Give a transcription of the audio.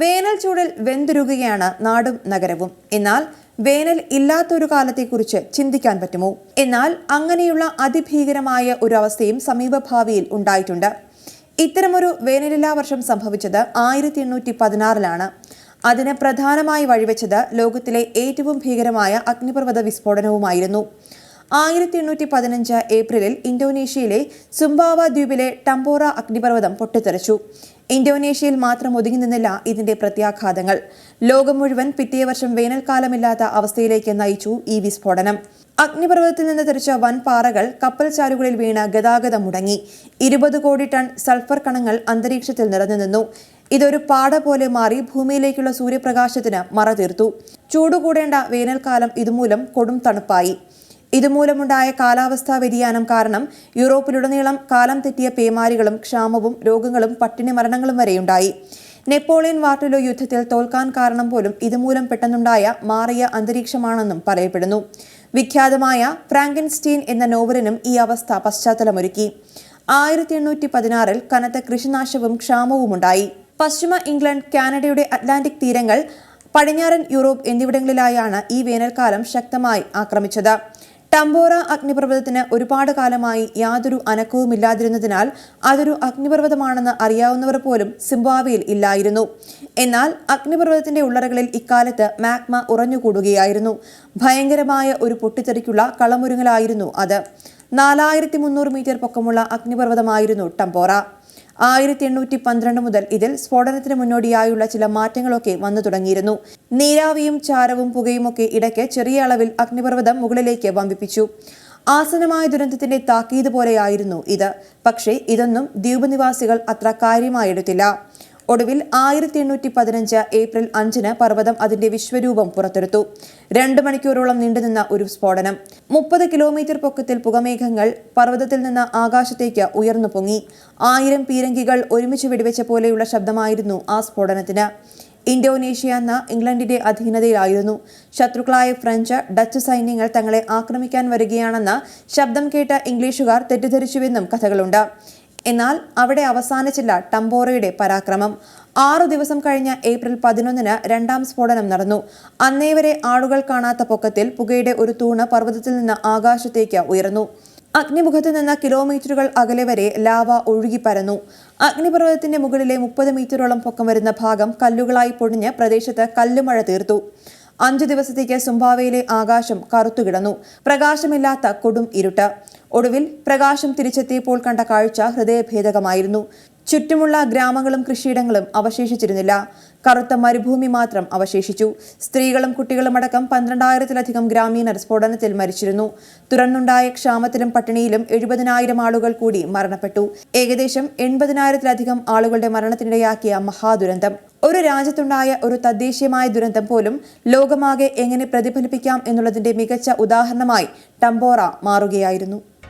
വേനൽ ചൂടിൽ വെന്തുരുകയാണ് നാടും നഗരവും. എന്നാൽ വേനൽ ഇല്ലാത്തൊരു കാലത്തെക്കുറിച്ച് ചിന്തിക്കാൻ പറ്റുമോ? എന്നാൽ അങ്ങനെയുള്ള അതിഭീകരമായ ഒരു അവസ്ഥയും സമീപഭാവിയിൽ ഉണ്ടായിട്ടുണ്ട്. ഇത്തരമൊരു വേനലില്ലാ വർഷം സംഭവിച്ചത് ആയിരത്തി എണ്ണൂറ്റി പതിനാറിലാണ് അതിന് പ്രധാനമായി വഴിവെച്ചത് ലോകത്തിലെ ഏറ്റവും ഭീകരമായ അഗ്നിപർവത വിസ്ഫോടനവുമായിരുന്നു. ആയിരത്തി എണ്ണൂറ്റി പതിനഞ്ച് ഏപ്രിലിൽ ഇന്തോനേഷ്യയിലെ സുംബാവ ദ്വീപിലെ ടംബോറ അഗ്നിപർവതം പൊട്ടിത്തെറിച്ചു. ഇന്തോനേഷ്യയിൽ മാത്രം ഒതുങ്ങി നിന്നില്ല ഇതിന്റെ പ്രത്യാഘാതങ്ങൾ. ലോകം മുഴുവൻ പിറ്റേ വർഷം വേനൽക്കാലമില്ലാത്ത അവസ്ഥയിലേക്ക് നയിച്ചു ഈ വിസ്ഫോടനം. അഗ്നിപർവതത്തിൽ നിന്ന് തെറിച്ച വൻ പാറകൾ കപ്പൽ ചാലുകളിൽ വീണ് ഗതാഗതം മുടങ്ങി. ഇരുപത് കോടി ടൺ സൾഫർ കണങ്ങൾ അന്തരീക്ഷത്തിൽ നിറഞ്ഞു നിന്നു. ഇതൊരു പാട പോലെ മാറി ഭൂമിയിലേക്കുള്ള സൂര്യപ്രകാശത്തിന് മറ തീർത്തു. ചൂടുകൂടേണ്ട വേനൽക്കാലം ഇതുമൂലം കൊടും തണുപ്പായി. ഇതുമൂലമുണ്ടായ കാലാവസ്ഥാ വ്യതിയാനം കാരണം യൂറോപ്പിലുടനീളം കാലം തെറ്റിയ പേമാരികളും ക്ഷാമവും രോഗങ്ങളും പട്ടിണി മരണങ്ങളും വരെയുണ്ടായി. നെപ്പോളിയൻ വാർട്ടലോ യുദ്ധത്തിൽ തോൽക്കാൻ കാരണം പോലും ഇതുമൂലം പെട്ടെന്നുണ്ടായ മാറിയ അന്തരീക്ഷമാണെന്നും പറയപ്പെടുന്നു. വിഖ്യാതമായ ഫ്രാങ്കൻസ്റ്റീൻ എന്ന നോവലിനും ഈ അവസ്ഥ പശ്ചാത്തലമൊരുക്കി. ആയിരത്തി എണ്ണൂറ്റി പതിനാറിൽ കനത്ത കൃഷിനാശവും ക്ഷാമവുമുണ്ടായി. പശ്ചിമ ഇംഗ്ലണ്ട് കാനഡയുടെ അറ്റ്ലാന്റിക് തീരങ്ങൾ പടിഞ്ഞാറൻ യൂറോപ്പ് എന്നിവിടങ്ങളിലായാണ് ഈ വേനൽക്കാലം ശക്തമായി ആക്രമിച്ചത്. ടംബോറ അഗ്നിപർവതത്തിന് ഒരുപാട് കാലമായി യാതൊരു അനക്കവുമില്ലാതിരുന്നതിനാൽ അതൊരു അഗ്നിപർവതമാണെന്ന് അറിയാവുന്നവർ പോലും സിംബാബ്വേയിൽ ഇല്ലായിരുന്നു. എന്നാൽ അഗ്നിപർവതത്തിന്റെ ഉള്ളറകളിൽ ഇക്കാലത്ത് മാഗ്മ ഉറഞ്ഞുകൂടുകയായിരുന്നു. ഭയങ്കരമായ ഒരു പൊട്ടിത്തെറിക്കുള്ള കളമൊരുങ്ങലായിരുന്നു അത്. നാലായിരത്തി മുന്നൂറ് മീറ്റർ പൊക്കമുള്ള അഗ്നിപർവതമായിരുന്നു ടംബോറ ആയിരത്തി എണ്ണൂറ്റി പന്ത്രണ്ട് മുതൽ ഇതിൽ സ്ഫോടനത്തിന് മുന്നോടിയായുള്ള ചില മാറ്റങ്ങളൊക്കെ വന്നു തുടങ്ങിയിരുന്നു. നീരാവിയും ചാരവും പുകയുമൊക്കെ ഇടയ്ക്ക് ചെറിയ അളവിൽ അഗ്നിപർവതം മുകളിലേക്ക് വമ്പിപ്പിച്ചു. ആസനമായ ദുരന്തത്തിന്റെ താക്കീത് പോലെയായിരുന്നു ഇത്. പക്ഷേ ഇതൊന്നും ദ്വീപ് നിവാസികൾ അത്ര കാര്യമായെടുത്തില്ല. ഒടുവിൽ ആയിരത്തി എണ്ണൂറ്റി പതിനഞ്ച് ഏപ്രിൽ അഞ്ചിന് പർവതം അതിന്റെ വിശ്വരൂപം പുറത്തെടുത്തു. രണ്ട് മണിക്കൂറോളം നീണ്ടുനിന്ന ഒരു സ്ഫോടനം. മുപ്പത് കിലോമീറ്റർ പൊക്കത്തിൽ പുകമേഘങ്ങൾ പർവതത്തിൽ നിന്ന് ആകാശത്തേക്ക് ഉയർന്നു പൊങ്ങി. ആയിരം പീരങ്കികൾ ഒരുമിച്ച് വെടിവെച്ച പോലെയുള്ള ശബ്ദമായിരുന്നു ആ സ്ഫോടനത്തിന്. ഇന്തോനേഷ്യ എന്ന ഇംഗ്ലണ്ടിന്റെ അധീനതയിലായിരുന്നു. ശത്രുക്കളായ ഫ്രഞ്ച് ഡച്ച് സൈന്യങ്ങൾ തങ്ങളെ ആക്രമിക്കാൻ വരികയാണെന്ന ശബ്ദം കേട്ട ഇംഗ്ലീഷുകാർ തെറ്റിദ്ധരിച്ചുവെന്നും കഥകളുണ്ട്. എന്നാൽ അവിടെ അവസാനിച്ചില്ല ടംബോറയുടെ പരാക്രമം. ആറു ദിവസം കഴിഞ്ഞ ഏപ്രിൽ പതിനൊന്നിന് രണ്ടാം സ്ഫോടനം നടന്നു. അന്നേവരെ ആളുകൾ കാണാത്ത പൊക്കത്തിൽ പുകയുടെ ഒരു തൂണ് പർവതത്തിൽ നിന്ന് ആകാശത്തേക്ക് ഉയർന്നു. അഗ്നിമുഖത്ത് നിന്ന് കിലോമീറ്ററുകൾ അകലെ വരെ ലാവ ഒഴുകി പരന്നു. അഗ്നിപർവതത്തിന്റെ മുകളിലെ മുപ്പത് മീറ്ററോളം പൊക്കം വരുന്ന ഭാഗം കല്ലുകളായി പൊടിഞ്ഞ് പ്രദേശത്ത് കല്ലുമഴ തീർത്തു. അഞ്ചു ദിവസത്തേക്ക് സുംബാവയിലെ ആകാശം കറുത്തുകിടന്നു. പ്രകാശമില്ലാത്ത കൊടും ഇരുട്ട്. ഒടുവിൽ പ്രകാശം തിരിച്ചെത്തിയപ്പോൾ കണ്ട കാഴ്ച ഹൃദയഭേദകമായിരുന്നു. ചുറ്റുമുള്ള ഗ്രാമങ്ങളും കൃഷിയിടങ്ങളും അവശേഷിച്ചിരുന്നില്ല. കറുത്ത മരുഭൂമി മാത്രം അവശേഷിച്ചു. സ്ത്രീകളും കുട്ടികളും അടക്കം പന്ത്രണ്ടായിരത്തിലധികം ഗ്രാമീണർ സ്ഫോടനത്തിൽ മരിച്ചിരുന്നു. തുറന്നുണ്ടായ ക്ഷാമത്തിലും പട്ടിണിയിലും എഴുപതിനായിരം ആളുകൾ കൂടി മരണപ്പെട്ടു. ഏകദേശം എൺപതിനായിരത്തിലധികം ആളുകളുടെ മരണത്തിനിടയാക്കിയ മഹാദുരന്തം. ഒരു രാജ്യത്തുണ്ടായ ഒരു തദ്ദേശീയമായ ദുരന്തം പോലും ലോകമാകെ എങ്ങനെ പ്രതിഫലിപ്പിക്കാം എന്നുള്ളതിന്റെ മികച്ച ഉദാഹരണമായി ടംബോറ മാറുകയായിരുന്നു.